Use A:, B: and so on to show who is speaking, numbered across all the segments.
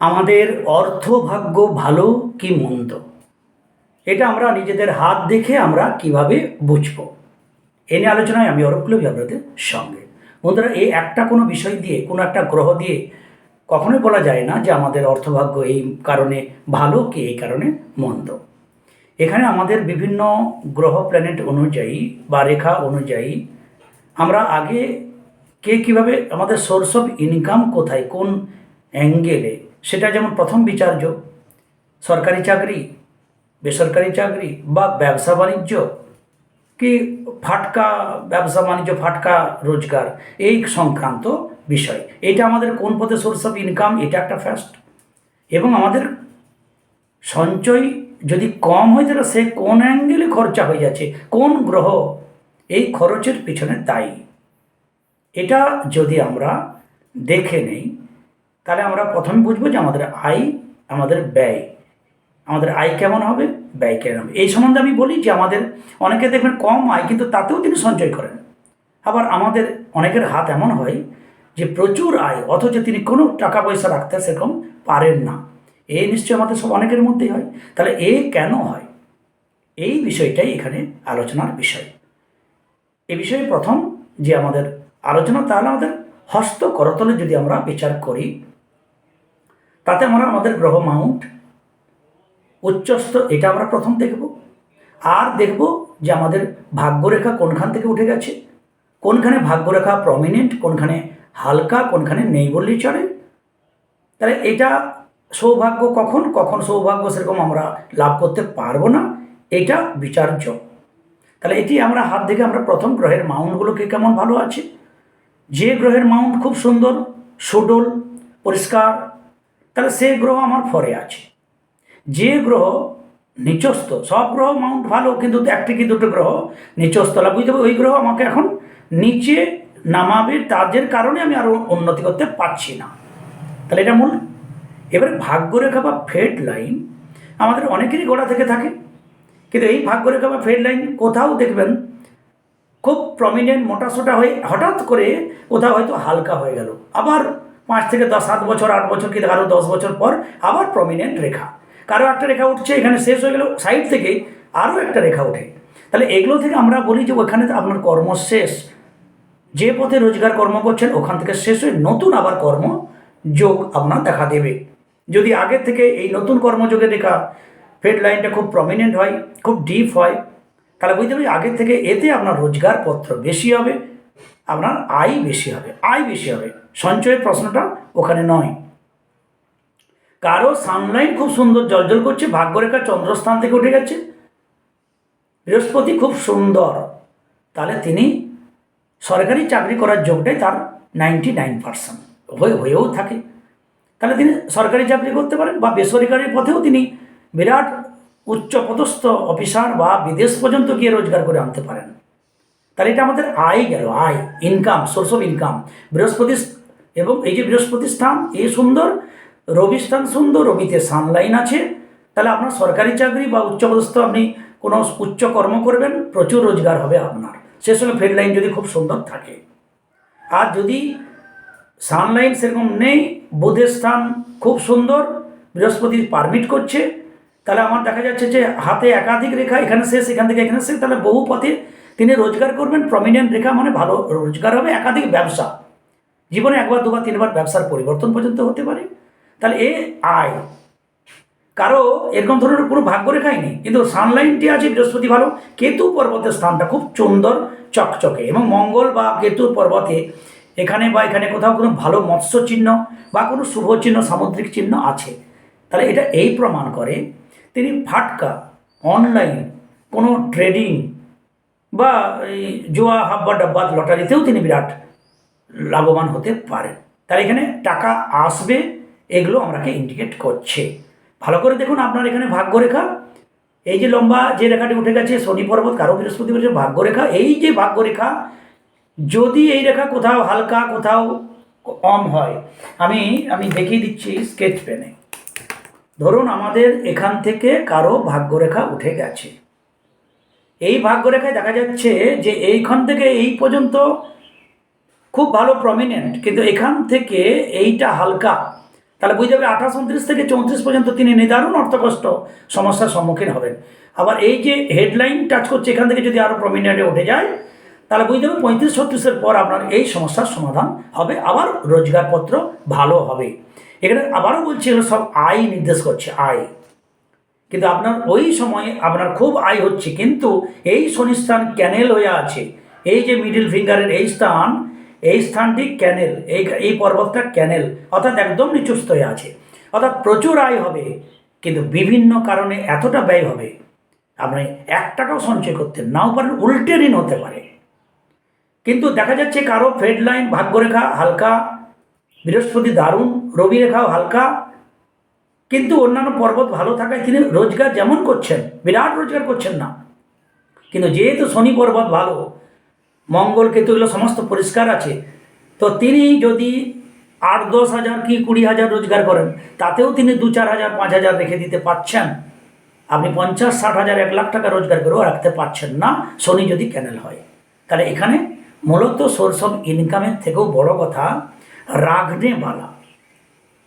A: আমাদের অর্থভাগ্য ভালো কি মন্দ? এটা আমরা নিজেদের হাত দেখে আমরা কীভাবে বুঝব? এ নিয়ে আলোচনায় আমি অরূপলবী আপনাদের সঙ্গে। বন্ধুরা, এই একটা কোনো বিষয় দিয়ে, কোনো একটা গ্রহ দিয়ে কখনোই বলা যায় না যে আমাদের অর্থভাগ্য এই কারণে ভালো কি এই কারণে মন্দ। এখানে আমাদের বিভিন্ন গ্রহ প্ল্যানেট অনুযায়ী বা রেখা অনুযায়ী আমরা আগে কে কীভাবে, আমাদের সোর্স অফ ইনকাম কোথায়, কোন অ্যাঙ্গেলে সেটা যেমন প্রথম বিচার্য, সরকারি চাকরি, বেসরকারি চাকরি বা ব্যবসা বাণিজ্য কি ফাটকা, ব্যবসা বাণিজ্য, ফাটকা রোজগার, এই সংক্রান্ত বিষয়। এটা আমাদের কোন পথে সোর্স অফ ইনকাম এটা একটা ফার্স্ট এবং আমাদের সঞ্চয় যদি কম হয়, তাহলে সে কোন অ্যাঙ্গেলে খরচা হয়ে যাচ্ছে, কোন গ্রহ এই খরচের পিছনে দায়ী। এটা যদি আমরা দেখে নেই তাহলে আমরা প্রথমে বুঝব যে আমাদের আয়, আমাদের ব্যয়। আমাদের আয় কেমন হবে? ব্যয় কেমন হবে? এই সম্বন্ধে আমি বলি যে আমাদের, অনেকে দেখবেন কম আয়, কিন্তু তাতেও তিনি সঞ্চয় করেন। আবার আমাদের অনেকের হাত এমন হয় যে প্রচুর আয়, অথচ তিনি কোনো টাকা পয়সা রাখতে সেরকম পারেন না। এ নিশ্চয়ই আমাদের সব অনেকের মধ্যেই হয়। তাহলে এ কেন হয়? এই বিষয়টাই এখানে আলোচনার বিষয়। এ বিষয়ে প্রথম যে আমাদের আলোচনা, তাহলে আমাদের হস্ত করতলে যদি আমরা বিচার করি তাতে আমরা আমাদের গ্রহ মাউন্ট, উচ্চস্থ, এটা আমরা প্রথম দেখব। আর দেখব যে আমাদের ভাগ্যরেখা কোনখান থেকে উঠে গেছে, কোনখানে ভাগ্যরেখা প্রমিনেন্ট কোনখানে হালকা, কোনখানে নেই বললেই চলে। তাহলে এটা সৌভাগ্য কখন? কখন সৌভাগ্য সেরকম আমরা লাভ করতে পারব না? এটা বিচার্য। তাহলে এটি আমরা হাত থেকে আমরা প্রথম গ্রহের মাউন্টগুলোকে কেমন ভালো আছে? যে গ্রহের মাউন্ট খুব সুন্দর, সুডল, পরিষ্কার তাহলে সে গ্রহ আমার ফরে আছে। যে গ্রহ নিচস্থ, সব গ্রহ মাউন্ট ভালো, কিন্তু একটি কি দুটো গ্রহ নিচস্থ লাভ বুঝতে ওই গ্রহ আমাকে এখন নিচে নামাবে, তাদের কারণে আমি আরও উন্নতি করতে পারছি না। তাহলে এটা মূল। এবারে ভাগ্যরেখা বা ফেড লাইন আমাদের অনেকেরই গোড়া থেকে থাকে। কিন্তু এই ভাগ্যরেখা বা ফেড লাইন কোথাও দেখবেন খুব প্রমিনেন্ট মোটাসোটা হয়ে হঠাৎ করে কোথাও হয়তো হালকা হয়ে গেল। আবার পাঁচ থেকে দশ, সাত বছর, আট বছর কি আরও দশ বছর পর আবার প্রমিনেন্ট রেখা। কারও একটা রেখা উঠছে, এখানে শেষ হয়ে গেল সাইড থেকে আরও একটা রেখা ওঠে। তাহলে এগুলো থেকে আমরা বলি যে ওখানে আপনার কর্ম শেষ। যে পথে রোজগার কর্ম করছেন, ওখান থেকে শেষ হয়ে নতুন আবার কর্ম যোগ আপনার দেখা দেবে। যদি আগের থেকে এই নতুন কর্মযোগের রেখা ফেড লাইনটা খুব প্রমিনেন্ট হয়, খুব ডিপ হয়, তাহলে বুঝতে পারি আগের থেকে এতে আপনার রোজগারপত্র বেশি হবে। আপনার আয় বেশি হবে, আয় বেশি হবে। সঞ্চয়ের প্রশ্নটা ওখানে নয়। কারও সানলাইন খুব সুন্দর জলজল করছে, ভাগ্যরেখা চন্দ্রস্থান থেকে উঠে গেছে। বৃহস্পতি খুব সুন্দর। তাহলে তিনি সরকারি চাকরি করার যোগটাই তার নাইনটি নাইন পার্সেন্ট হয়ে, হয়েও থাকে। তাহলে তিনি সরকারি চাকরি করতে পারেন বা বেসরকারি পথেও তিনি বিরাট উচ্চপদস্থ অফিসার বা বিদেশ পর্যন্ত গিয়ে রোজগার করে আনতে পারেন। তাহলে এটা আমাদের আয় গেল, আয় ইনকাম সোর্স অফ ইনকাম বৃহস্পতি এবং এই যে বৃহস্পতি স্থান, এ সুন্দর রবি স্থান সুন্দর, রবিতে সানলাইন আছে, তাহলে আপনার সরকারি চাকরি বা উচ্চপদস্থ আপনি কোনো উচ্চ কর্ম করবেন, প্রচুর রোজগার হবে আপনার। সে সঙ্গে ফেড লাইন যদি খুব সুন্দর থাকে। আর যদি সানলাইন সেরকম নেই, বুধের স্থান খুব সুন্দর, বৃহস্পতি পারমিট করছে, তাহলে আমার দেখা যাচ্ছে যে হাতে একাধিক রেখা এখানে শেষ, এখান থেকে এখানে শেষ, তাহলে বহু পথে তিনি রোজগার করবেন প্রমিনেন্ট রেখা মানে ভালো রোজগার হবে, একাধিক ব্যবসা। জীবনে একবার, দুবার, তিনবার ব্যবসার পরিবর্তন পর্যন্ত হতে পারে। তাহলে এ আয় কারও এরকম ধরনের কোনো ভাগ্যরেখাই নেই। কিন্তু সানলাইনটি আছে, বৃহস্পতি ভালো, কেতু পর্বতের স্থানটা খুব সুন্দর চকচকে এবং মঙ্গল বা কেতু পর্বতে এখানে বা এখানে কোথাও কোনো ভালো মৎস্য চিহ্ন বা কোনো শুভ চিহ্ন সামুদ্রিক চিহ্ন আছে। তাহলে এটা এই প্রমাণ করে, তিনি ফাটকা অনলাইন কোনো ট্রেডিং বা এই জোয়া, হাব্বা, ডাব্বা, লটারিতেও তিনি বিরাট লাভবান হতে পারেন। তাহলে এখানে টাকা আসবে, এগুলো আমাকে ইন্ডিকেট করছে। ভালো করে দেখুন আপনার এখানে ভাগ্যরেখা। এই যে লম্বা যে রেখাটি উঠে গেছে, শনি পর্বত, কারও বৃহস্পতি বলছে ভাগ্যরেখা, এই যে ভাগ্যরেখা, যদি এই রেখা কোথাও হালকা, কোথাও কম হয়, আমি আমি দেখিয়ে দিচ্ছি স্কেচ পেনে ধরুন আমাদের এখান থেকে কারও ভাগ্যরেখা উঠে গেছে। এই ভাগ্যরেখায় দেখা যাচ্ছে যে এইখান থেকে এই পর্যন্ত খুব ভালো প্রমিনেন্ট কিন্তু এখান থেকে এইটা হালকা। তাহলে বুঝতে হবে আঠাশ, উনত্রিশ থেকে চৌত্রিশ পর্যন্ত তিনি নিদারুণ অর্থকষ্ট সমস্যার সম্মুখীন হবেন। আবার এই যে হেডলাইন টাচ করছে, এখান থেকে যদি আরও প্রমিনেন্টে উঠে যায়, তাহলে বুঝতে হবে পঁয়ত্রিশ, ছত্রিশের পর আপনার এই সমস্যার সমাধান হবে। আবার রোজগারপত্র ভালো হবে। এখানে আবারও বলছি সব আয় নির্দেশ করছে, আয়। কিন্তু আপনার ওই সময়ে আপনার খুব আয় হচ্ছে, কিন্তু এই শনিস্থান ক্যানেল হয়ে আছে। এই যে মিডিল ফিঙ্গারের এই স্থান, এই স্থানটি ক্যানেল, এই এই পর্বতটা ক্যানেল, অর্থাৎ একদম নিচুস্থ হয়ে আছে। অর্থাৎ প্রচুর আয় হবে, কিন্তু বিভিন্ন কারণে এতটা ব্যয় হবে, আপনি এক টাকাও সঞ্চয় করতে নাও পারেন, উল্টে ঋণ হতে পারে। কিন্তু দেখা যাচ্ছে কারও ফেড লাইন ভাগ্যরেখা হালকা, বৃহস্পতি দারুণ রবি রেখাও হালকা কিন্তু অন্যান্য পর্বত ভালো থাকায় তিনি রোজগার যেমন করছেন, বিরাট রোজগার করছেন না। কিন্তু যেহেতু শনি পর্বত ভালো, মঙ্গল কেতু এগুলো সমস্ত পরিষ্কার আছে, তো তিনি যদি আট, দশ হাজার কি কুড়ি হাজার রোজগার করেন, তাতেও তিনি দু, চার হাজার, পাঁচ হাজার রেখে দিতে পারছেন। আপনি পঞ্চাশ, ষাট হাজার, এক লাখ টাকা রোজগার করেও রাখতে পারছেন না, শনি যদি ক্যানেল হয়। তাহলে এখানে মূলত সোর্স অফ ইনকামের থেকেও বড় কথা রাগনে বালা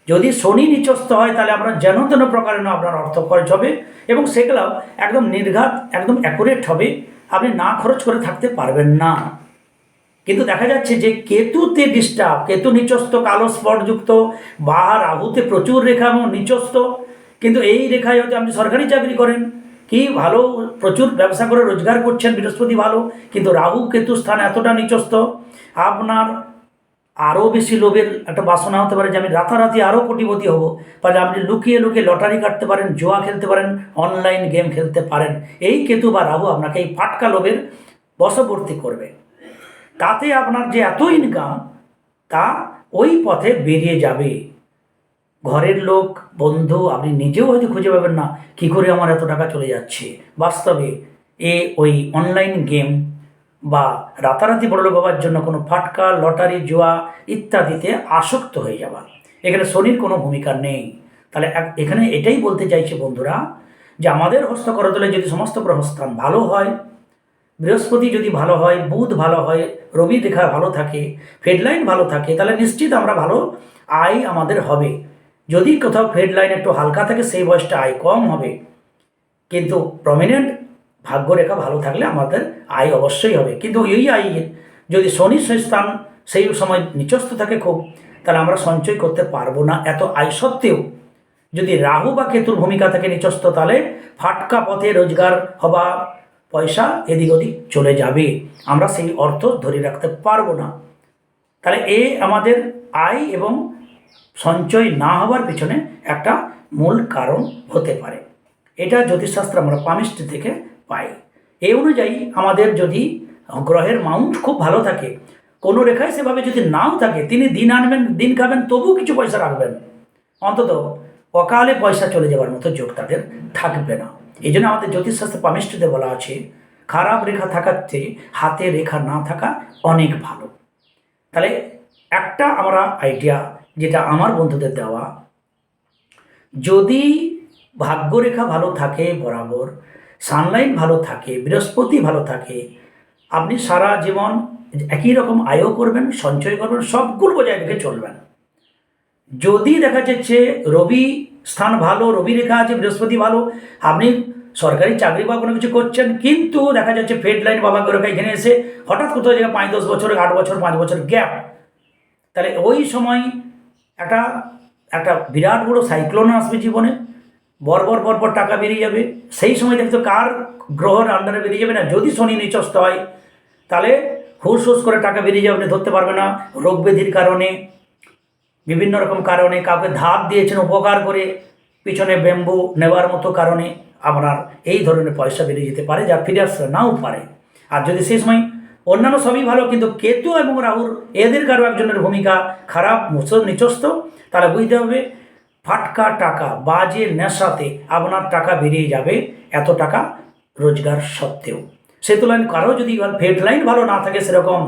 A: যদি শনি নিচস্ত হয়, তাহলে আপনার যেন তেন প্রকারেণ আপনার অর্থ খরচ হবে এবং সেগুলো একদম নির্ঘাত, একদম অ্যাকুরেট হবে। আপনি না খরচ করে থাকতে পারবেন না। কিন্তু দেখা যাচ্ছে যে কেতুতে ডিস্টার্ব, কেতু নিচস্ত কালো স্পটযুক্ত, বা রাহুতে প্রচুর রেখা এবং নিচস্ত কিন্তু এই রেখায় হয়তো আপনি সরকারি চাকরি করেন, কি ভালো, প্রচুর ব্যবসা করে রোজগার করছেন, বৃহস্পতি ভালো, কিন্তু রাহু কেতু স্থান এতটা নিচস্ত আপনার আরও বেশি লোভের একটা বাসনা হতে পারে যে আমি রাতারাতি আরও কোটিপতি হব। তাহলে আপনি লুকিয়ে লুকিয়ে লটারি কাটতে পারেন, জোয়া খেলতে পারেন অনলাইন গেম খেলতে পারেন। এই কেতু বা রাহু আপনাকে এই ফাটকা লোভের বশবর্তী করবে। তাতে আপনার যে এত ইনকাম তা ওই পথে বেরিয়ে যাবে। ঘরের লোক, বন্ধু, আপনি নিজেও হয়তো খুঁজে পাবেন না, কী করে আমার এত টাকা চলে যাচ্ছে। বাস্তবে এ ওই অনলাইন গেম বা রাতারাতি বড়লোক হওয়ার জন্য কোনো ফাটকা, লটারি, জুয়া ইত্যাদিতে আসক্ত হয়ে যাওয়া। এখানে শনির কোনো ভূমিকা নেই। তাহলে এখানে এটাই বলতে চাইছে বন্ধুরা যে আমাদের হস্তকরতলে যদি সমস্ত গ্রহস্থান ভালো হয়, বৃহস্পতি যদি ভালো হয়, বুধ ভালো হয়, রবি দেখা ভালো থাকে ফেডলাইন ভালো থাকে, তাহলে নিশ্চিত আমরা ভালো আয় আমাদের হবে। যদি কোথাও ফেডলাইন একটু হালকা থাকে, সেই বয়সটা আয় কম হবে। কিন্তু প্রমিনেন্ট ভাগ্যরেখা ভালো থাকলে আমাদের আয় অবশ্যই হবে। কিন্তু এই আয় যদি শনি স্থান সেই সময় নিচস্থ থাকে খুব, তাহলে আমরা সঞ্চয় করতে পারব না। এত আয় সত্ত্বেও যদি রাহু বা কেতুর ভূমিকা থাকে নিচস্থ, তাহলে ফাটকা পথে রোজগার হবা পয়সা এদিক ওদিক চলে যাবে। আমরা সেই অর্থ ধরে রাখতে পারব না। তাহলে এ আমাদের আয় এবং সঞ্চয় না হওয়ার পিছনে একটা মূল কারণ হতে পারে। এটা জ্যোতিষশাস্ত্র আমরা পামিষ্টি থেকে পাই। এই অনুযায়ী আমাদের যদি গ্রহের মাউন্ট খুব ভালো থাকে, কোনো রেখায় সেভাবে যদি নাও থাকে, তিনি দিন আনবেন, দিন খাবেন তবু কিছু পয়সা রাখবেন। অন্তত অকালে পয়সা চলে যাওয়ার মতো যোগ তাদের থাকবে না। এই জন্য আমাদের জ্যোতিষশাস্ত্রে পামিষ্টিতে বলা আছে, খারাপ রেখা থাকার চেয়ে হাতে রেখা না থাকা অনেক ভালো। তাহলে একটা আমরা আইডিয়া যেটা আমার বন্ধুদের দেওয়া, যদি ভাগ্যরেখা ভালো থাকে বরাবর সানলাইন ভালো থাকে, বৃহস্পতি ভালো থাকে, আপনি সারা জীবন একই রকম আয়ও করবেন, সঞ্চয় করবেন, সবগুলো বজায় রেখে চলবেন। যদি দেখা যাচ্ছে রবি স্থান ভালো, রবি রেখা আছে, বৃহস্পতি ভালো, আপনি সরকারি চাকরি বা কোনো কিছু করছেন, কিন্তু দেখা যাচ্ছে ফেড লাইন বাবা রেখা এখানে এসে হঠাৎ কোথাও জায়গায় পাঁচ দশ বছর, আট বছর, পাঁচ বছর গ্যাপ, তাহলে ওই সময় একটা একটা বিরাট বড় সাইক্লোন আসবে জীবনে। বর্বর বর্বর টাকা বেরিয়ে যাবে। সেই সময় দেখতো কার গ্রহর আন্ডারে বেরিয়ে যাবে না। যদি শনি নিচস্ত হয়, তাহলে হুস হুস করে টাকা বেরিয়ে যাবে ধরতে পারবে না। রোগ ব্যাধির কারণে, বিভিন্ন রকম কারণে, কাউকে ধার দিয়েছেন উপকার করে, পিছনে ব্যাম্বু নেওয়ার মতো কারণে আপনার এই ধরনের পয়সা বেরিয়ে যেতে পারে, যা ফিরে আসতে নাও পারে। আর যদি সেই সময় অন্যান্য সবই ভালো, কিন্তু কেতু এবং রাহুর এদের কারও একজনের ভূমিকা খারাপ মুসল নিচস্ত তাহলে বুঝতে হবে ফাটকা টাকা, বাজে নেশাতে আপনার টাকা বেরিয়ে যাবে, এত টাকা রোজগার সত্ত্বেও। সে তুলনায় কারও যদি ফেড লাইন ভালো না থাকে সেরকম,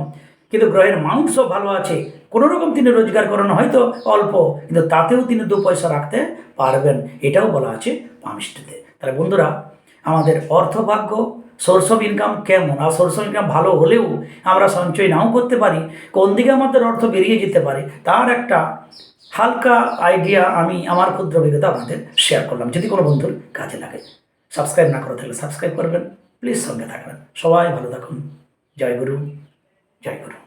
A: কিন্তু গ্রহের মাংস ভালো আছে, কোনো রকম তিনি রোজগার করেন, হয়তো অল্প, কিন্তু তাতেও তিনি দু পয়সা রাখতে পারবেন, এটাও বলা আছে পামিষ্টিতে। তাহলে বন্ধুরা, আমাদের অর্থভাগ্য সোর্স অফ ইনকাম কেমন? আর সোর্স অফ ইনকাম ভালো হলেও আমরা সঞ্চয় নাও করতে পারি, কোন দিকে আমাদের অর্থ বেরিয়ে যেতে পারে, তার একটা হালকা আইডিয়া আমি আমার ক্ষুদ্র অভিজ্ঞতা আপনাদের শেয়ার করলাম। যদি কোনো বন্ধুর কাজে লাগে সাবস্ক্রাইব না করে থাকলে সাবস্ক্রাইব করবেন প্লিজ সঙ্গে থাকবেন। সবাই ভালো থাকুন। জয় গুরু জয় গুরু।